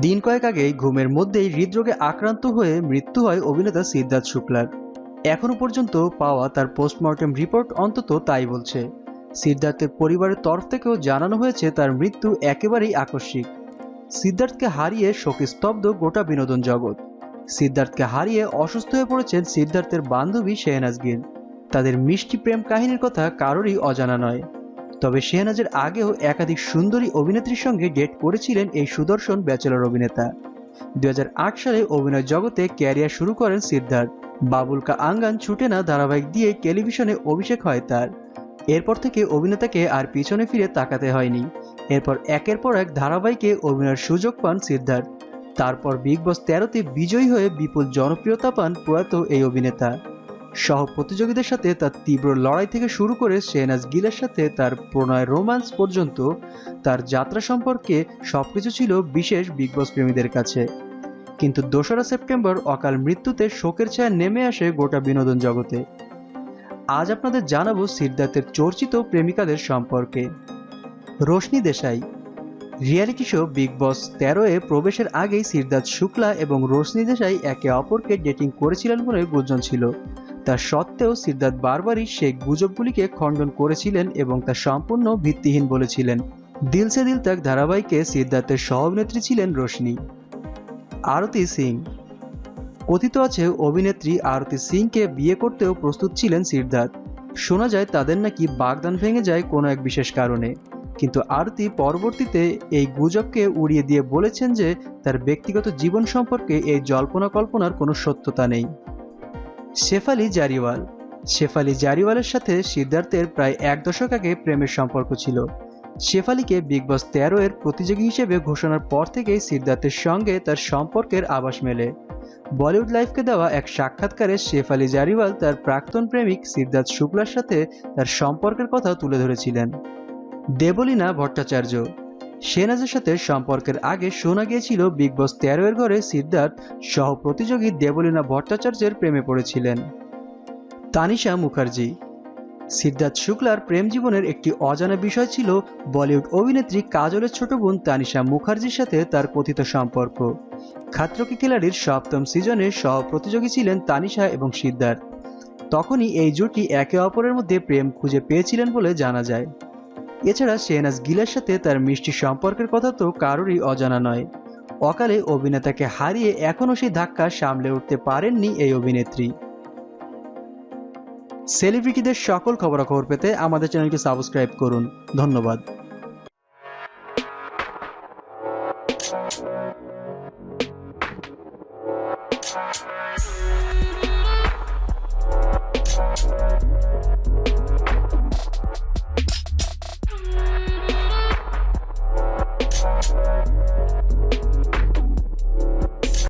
দিন কয়েক আগেই ঘুমের মধ্যেই হৃদরোগে আক্রান্ত হয়ে মৃত্যু হয় অভিনেতা সিদ্ধার্থ শুক্লার। এখনও পর্যন্ত পাওয়া তার পোস্টমর্টেম রিপোর্ট অন্তত তাই বলছে। সিদ্ধার্থের পরিবারের তরফ থেকেও জানানো হয়েছে তার মৃত্যু একেবারেই আকস্মিক। সিদ্ধার্থকে হারিয়ে শোকে স্তব্ধ গোটা বিনোদন জগৎ। সিদ্ধার্থকে হারিয়ে অসুস্থ হয়ে পড়েছেন সিদ্ধার্থের বান্ধবী শেহনাজ গিল। তাদের মিষ্টি প্রেম কাহিনীর কথা কারোরই অজানা নয়। তবে শেহনাজের আগেও একাধিক সুন্দরী অভিনেত্রীর সঙ্গে ডেট করেছিলেন এই সুদর্শন ব্যাচেলর অভিনেতা। দু হাজার আট সালে অভিনয় জগতে ক্যারিয়ার শুরু করেন সিদ্ধার্থ। বাবুল কা আঙ্গান ছুটে না ধারাবাহিক দিয়ে টেলিভিশনে অভিষেক হয় তার। এরপর থেকে অভিনেতাকে আর পিছনে ফিরে তাকাতে হয়নি। এরপর একের পর এক ধারাবাহিকে অভিনয়ের সুযোগ পান সিদ্ধার্থ। তারপর বিগ বস তেরোতে বিজয়ী হয়ে বিপুল জনপ্রিয়তা পান প্রয়াত এই অভিনেতা। সহ প্রতিযোগীদের সাথে তার তীব্র লড়াই থেকে শুরু করে শেহনাজ গিলের সাথে তার প্রণয় রোমান্স পর্যন্ত তার যাত্রা সম্পর্কে সবকিছু ছিল বিশেষ বিগ বস প্রেমীদের কাছে। কিন্তু দোসরা সেপ্টেম্বর অকাল মৃত্যুতে শোকের ছায়া নেমে আসে গোটা বিনোদন জগতে। আজ আপনাদের জানাব সিদ্ধার্থের চর্চিত প্রেমিকাদের সম্পর্কে। Roshni Desai, reality show Bigg Boss তেরোয়ে প্রবেশের আগেই সিদ্ধার্থ শুক্লা এবং রোশনি দেশাই একে অপরকে ডেটিং করেছিলেন বলে গুঞ্জন ছিল। তা সত্ত্বেও সিদ্ধার্থ বারবারই সেই গুজবগুলিকে খণ্ডন করেছিলেন এবং তা সম্পূর্ণ ভিত্তিহীন বলেছিলেন। দিল সে দিল তাক ধারাবাহিকে সিদ্ধার্থের সহ অভিনেত্রী ছিলেন রোশনি। আরতি সিং। কথিত আছে, অভিনেত্রী আরতি সিংকে বিয়ে করতেও প্রস্তুত ছিলেন সিদ্ধার্থ। শোনা যায়, তাদের নাকি বাগদান ভেঙে যায় কোনো এক বিশেষ কারণে। কিন্তু আরতি পরবর্তীতে এই গুজবকে উড়িয়ে দিয়ে বলেছেন যে, তার ব্যক্তিগত জীবন সম্পর্কে এই জল্পনা কল্পনার কোনো সত্যতা নেই। শেফালি জারিওয়াল। শেফালি জারিওয়ালের সাথে সিদ্ধার্থের প্রায় এক দশক আগে প্রেমের সম্পর্ক ছিল। শেফালিকে বিগ বস তেরো এর প্রতিযোগী হিসেবে ঘোষণার পর থেকেই সিদ্ধার্থের সঙ্গে তার সম্পর্কের আভাস মেলে। বলিউড লাইফকে দেওয়া এক সাক্ষাৎকারে শেফালি জারিওয়াল তার প্রাক্তন প্রেমিক সিদ্ধার্থ শুক্লার সাথে তার সম্পর্কের কথা তুলে ধরেছিলেন। দেবলীনা ভট্টাচার্য সেনাজের সাথে সম্পর্কের আগে শোনা গিয়েছিল বিগ বস তেরো এর ঘরে সিদ্ধার্থ সহ প্রতিযোগী দেবলীনা ভট্টাচার্যের প্রেমে পড়েছিলেন। তানিশা মুখার্জি। সিদ্ধার্থ শুক্লার প্রেম জীবনের একটি অজানা বিষয় ছিল বলিউড অভিনেত্রী কাজলের ছোট বোন তানিশা মুখার্জির সাথে তার কথিত সম্পর্ক। খাত্রকি খিলাড়ির সপ্তম সিজনে সহ প্রতিযোগী ছিলেন তানিশা এবং সিদ্ধার্থ। তখনই এই জুটি একে অপরের মধ্যে প্রেম খুঁজে পেয়েছিলেন বলে জানা যায়। এছাড়া শেহনাজ গিলের সাথে তার মিষ্টি সম্পর্কের কথা তো কারোরই অজানা নয়। অকালে অভিনেতাকে হারিয়ে এখনও সেই ধাক্কা সামলে উঠতে পারেননি এই অভিনেত্রী। সেলিব্রিটিদের সকল খবরাখবর পেতে আমাদের চ্যানেলকে সাবস্ক্রাইব করুন। ধন্যবাদ।